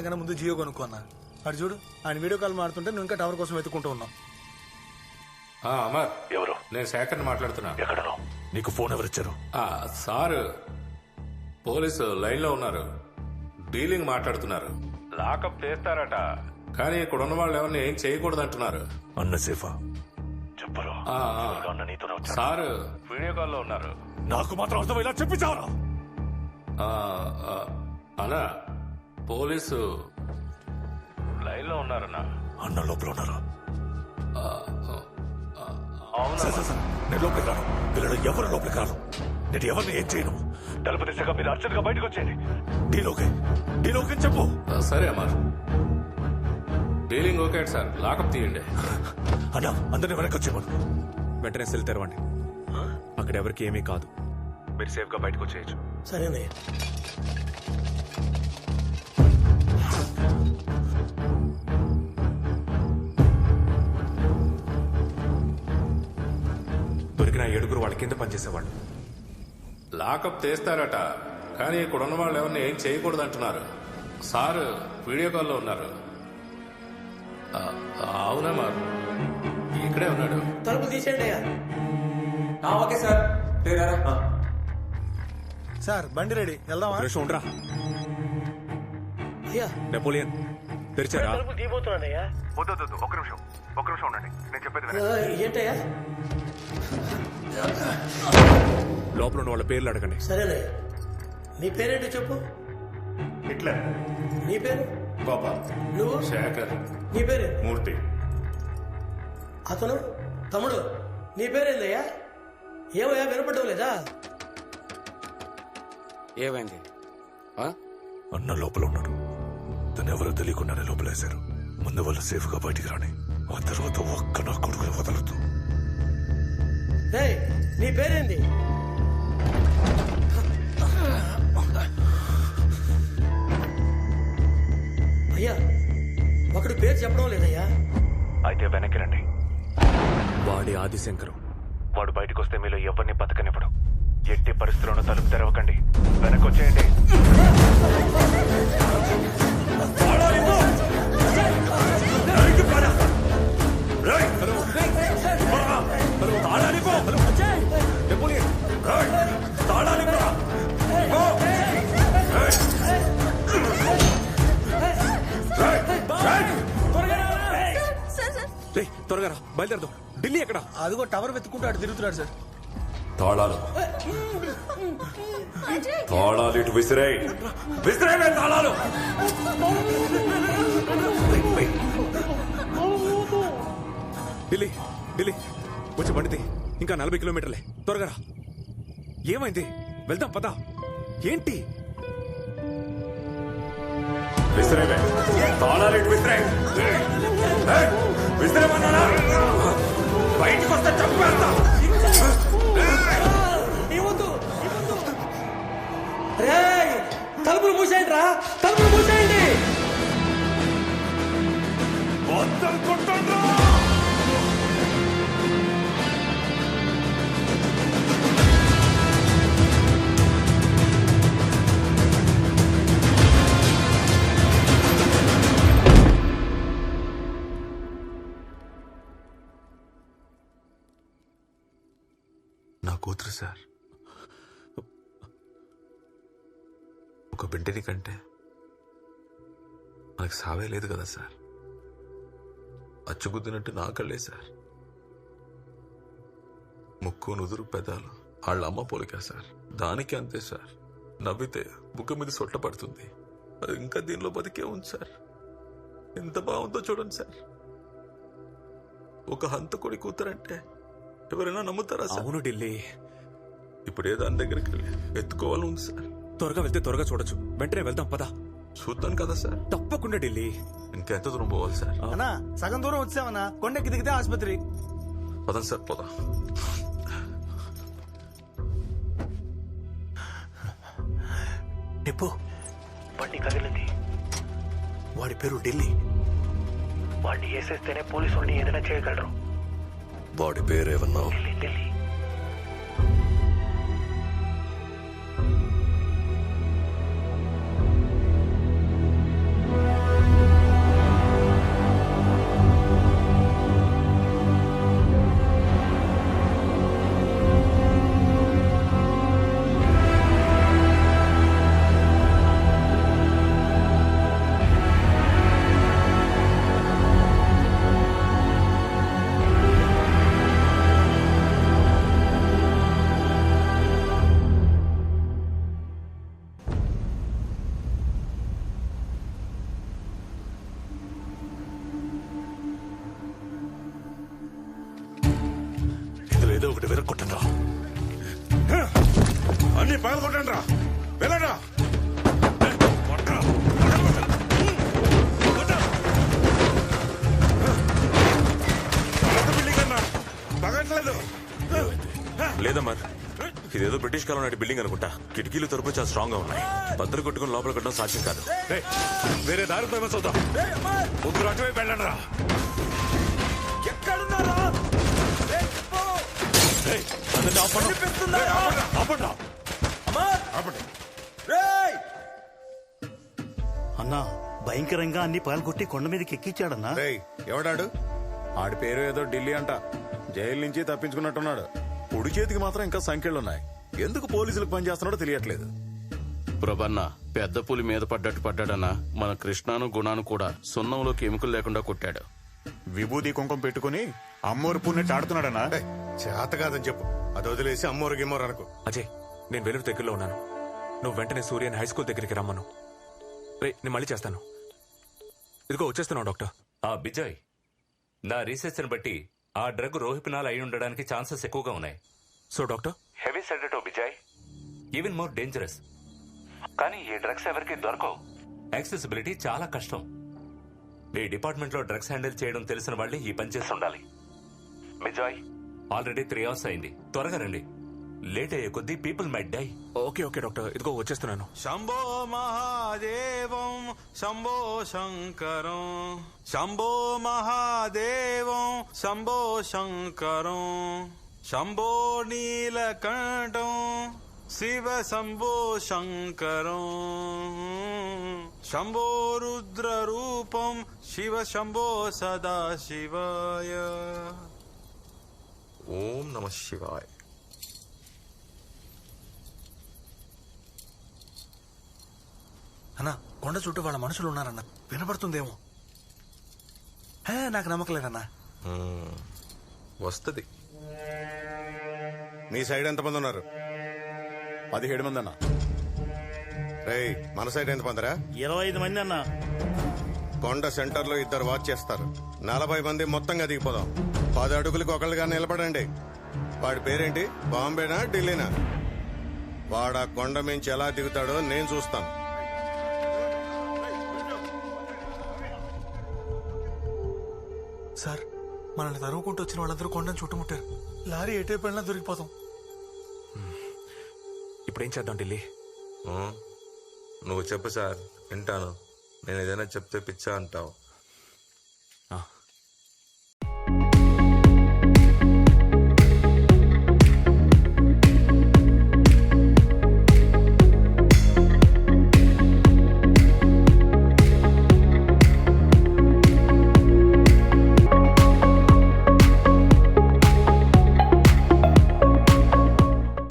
వెళ్ళగానే ముందు జియో కొనుక్కున్నా అటు చూడు ఆయన వీడియో కాల్ మాడుతుంటే నువ్వు ఇంకా టవర్ కోసం వెతుకుంటూ ఉన్నావు. ఆ, అమర్. ఎవరు? నేను శేఖర్ని మాట్లాడుతున్నా. ఎక్కడను నీకు ఫోన్ ఎవరిచ్చారు ఆ, సార్ పోలీసు లైన్లో ఉన్నారు. డీలింగ్ మాట్లాడుతున్నారు. లాకప్ చేస్తారట. కానీ ఇక్కడ ఉన్న వాళ్ళు ఎవరిని ఏం చేయకూడదు అంటున్నారు. అన్న సేఫా. చెప్పరు. అన్న నీతోనే సార్. వీడియో కాల్లో ఉన్నారు. నాకు మాత్రం అర్థం ఇలా చెప్పించావరా ఆ, ఆ, అన్నా పోలీసు? లైన్లో ఉన్నారన్నా. అన్న లోపల ఉన్నారా? సార్, సార్, సార్, నేను లోపలికి రాను. వీళ్ళలో ఎవరు లోపలికి రాను? నేను ఎవరిని ఏం చేయను? తలుపు దిశగా మీరు అర్జెంట్గా బయటకు వచ్చేయండి. డీలోకే. డీలోకే చెప్పు. సరే Amar dealing okay sir. Lockup తీయండి. అన్న అందరిని వెనక్కి వచ్చేయమను. వెంటనే సెల్ తెరవండి. అక్కడ ఎవరికి ఏమీ కాదు. మీరు సేఫ్గా బయటకు వచ్చేయచ్చు. సరేనే కింద పనిచేసేవాళ్ళు. లాకప్ తీస్తారట కానీ ఇక్కడ ఉన్న వాళ్ళు ఎవరిని ఏం చేయకూడదు అంటున్నారు సార్ వీడియో కాల్లో ఉన్నారు. ఆ, అవునా మా ఇక్కడే ఉన్నాడు. తలుపు తీసేయండి అయ్యా. Okay sir. సార్ బండి రెడీ. వెళ్దామా? నిమిషం ఉండరా. అయ్యా. నెపోలియన్. తెరిచారా? తలుపు తీయబోతున్నానయ్యా వద్దు ఒక నిమిషం ఒక నిమిషం ఉండండి. నేను చెప్పేది ఆ, ఏంటయ్యా? లోపల ఉన్న వాళ్ళ పేర్లు అడగండి. సరేనయ్యా నీ పేరేంటో చెప్పు? హిట్లర్. నీ పేరు? గోపాల్. నువ్వు? శేఖర్. నీ పేరు? మూర్తి. అతను? తమ్ముడు? నీ పేరేందయ్యా? ఏమయ్యా వినపడడం లేదా? ఏమైంది? ఆ? అన్న లోపల ఉన్నాడు. తను ఎవరో తెలియకుండానే లోపలేశారు. ముందు వాళ్ళు సేఫ్గా బయటికి రాని ఆ తర్వాత ఒక్క నా కొడుకుని వదలదు నీ పేరేంది? అయ్యా ఒకడు పేరు చెప్పడం లేదయ్యా? అయితే వెనక్కి రండి. వాడి ఆదిశంకరం. వాడు బయటకు వస్తే మీలో ఎవరిని బతకనివ్వడు. ఎట్టి పరిస్థితుల్లోనూ తలుపు తెరవకండి. వెనక్కి వచ్చేయండి త్వరగా రా బయలుదేరదాం. ఢిల్లీ ఎక్కడ? అదిగో టవర్ వెతుకుంటూ అటు తిరుగుతున్నాడు సార్. తాళాలు. తాళాలు ఇటు విసిరాయి విసిరాయి తాళాలు. ఢిల్లీ ఢిల్లీ. వచ్చి బండిది ఇంకా నలభై కిలోమీటర్లే. త్వరగా రా ఏమైంది? వెళ్దాం పదా. ఏంటి? విసిరాయి తాళాలు ఇటు విసిరాయి విసిరామన్నానా బయటకు వస్తే చంపేస్తా. ఇవ్వద్దు తలుపులు మూసేయండి రా తలుపులు మూసేయండి. మొత్తం కొట్టండి నా కూతురు సార్. ఒక బిడ్డని కంటే మనకు సావే లేదు కదా సార్. అచ్చుగుద్దినట్టు నా కళ్ళే సార్. ముక్కు నుదురు పెదాలు వాళ్ళ అమ్మ పోలికా సార్. దానికి అంతే సార్. నవ్వితే బుక్క మీద సొట్ట పడుతుంది. అది ఇంకా దీనిలో బతికే ఉంది సార్. ఎంత బాగుందో చూడండి సార్. ఒక హంతకుడి కూతురంటే ఎవరైనా నమ్ముతారా సార్? అవును ఢిల్లీ. ఇప్పుడే దాని దగ్గరికి వెళ్ళి ఎత్తుకోవాలని ఉంది సార్. త్వరగా వెళ్తే త్వరగా చూడొచ్చు. వెంటనే వెళ్దాం పదా. చూద్దాం కదా సార్. తప్పకుండా ఢిల్లీ. ఇంకెంత దూరం పోవాలి సార్? అన్నా సగం దూరం వచ్చామన్నా కొండకి దిగితే ఆసుపత్రి. పదండి సార్ పోదాం. నిప్పు బండి కదిలింది. వాడి పేరు ఢిల్లీ. వాడిని వేసేస్తేనే పోలీసు వాడిని ఏదైనా చేయగలరు. వాడి పేరేమన్నావు ఒకటి విరక్కొట్టండి అన్ని పగలు కొట్టండి రా వెళ్ళరా లేదమ్మా. ఇదేదో బ్రిటిష్ కాలం నాటి బిల్డింగ్ అనుకుంటా. కిటికీలు తరపు చాలా స్ట్రాంగ్గా ఉన్నాయి. బద్దలు కొట్టుకుని లోపల కట్టడం సాధ్యం కాదు. వేరే దారి పోయి చూద్దాం. ముగ్గురు అటువైపు వెళ్ళండి రా అన్నా భయంకరంగా అన్ని పాల్గొట్టి కొండ మీదకి ఎక్కించాడన్నా ఎవడాడు? ఆడి పేరు ఏదో ఢిల్లీ అంట. జైలు నుంచి తప్పించుకున్నట్టున్నాడు. కుడి చేతికి మాత్రం ఇంకా సంఖ్యలున్నాయి. ఎందుకు పోలీసులకు పనిచేస్తున్నాడో తెలియట్లేదు. ప్రభన్న పెద్ద పులి మీద పడ్డట్టు పడ్డాడన్నా. మన కృష్ణాను గుణాను కూడా సున్నంలోకి ఎముకలు లేకుండా కొట్టాడు. విభూతి కుంకుమ పెట్టుకుని అమ్మోరు పుణ్యట్టు ఆడుతున్నాడనా చేత కాదని చెప్పు. అది వదిలేసి అమ్మోరు గిమ్మోరు అనుకో. అజయ్ నేను వెలుగు దగ్గరలో ఉన్నాను. నువ్వు వెంటనే సూర్యని హై స్కూల్ దగ్గరికి రమ్మను. రే నేను మళ్ళీ చేస్తాను. ఇదిగో వచ్చేస్తున్నావు డాక్టర్. ఆ బిజయ్ నా రీసెర్చ్ బట్టి ఆ డ్రగ్ రోహిపినాల్ అయి ఉండడానికి ఛాన్సెస్ ఎక్కువగా ఉన్నాయి. So doctor? హెవీ సెడటో బిజయ్. ఈవెన్ మోర్ డేంజరస్ కానీ ఈ డ్రగ్స్ ఎవరికి దొరకవు. యాక్సెసిబిలిటీ చాలా కష్టం. మీ డిపార్ట్మెంట్లో డ్రగ్స్ హ్యాండిల్ చేయడం తెలిసిన వాళ్ళే ఈ పని చేసి ఉండాలి. బిజయ్ ఆల్రెడీ త్రీ అవర్స్ అయింది. త్వరగా రండి. లేట్ అయ్యే కొద్దీ people might die okay okay doctor ఇదిగో వచ్చేస్తున్నాను. శంభో మహాదేవం శంభో శంకరం. శంభో మహాదేవం శంభో శంకరం. శంభో నీలకంఠం శివ శంభో శంకరం. శంభో రుద్ర రూపం శివ శంభో సదా శివాయ ఓం నమ శివాయ్. అన్నా కొండ చుట్టూ వాళ్ళ మనుషులు ఉన్నారన్న వినపడుతుందేమో హే నాకు నమ్మకం లేదన్నా. వస్తది. మీ సైడ్ ఎంతమంది ఉన్నారు? పదిహేడు మంది అన్న. రేయ్ మన సైడ్ ఎంత మందిరా? ఇరవై ఐదు మంది అన్నా. కొండ సెంటర్లో ఇద్దరు వాచ్ చేస్తారు. నలభై మంది మొత్తంగా దిగిపోదాం. పది అడుగులకు ఒకళ్ళుగా నిలబడండి. వాడి పేరేంటి? బాంబేనా ఢిల్లీనా? వాడు ఆ కొండ మించి ఎలా దిగుతాడో నేను చూస్తాను. సార్ మనల్ని తరుముకుంటూ వచ్చిన వాళ్ళందరూ కొండను చుట్టుముట్టారు. లారీ ఎటే పడినా దొరికిపోతాం. ఇప్పుడు ఏం చేద్దాం ఢిల్లీ. నువ్వు చెప్పు సార్ వింటాను. నేను ఏదైనా చెప్తే పిచ్చా అంటావు.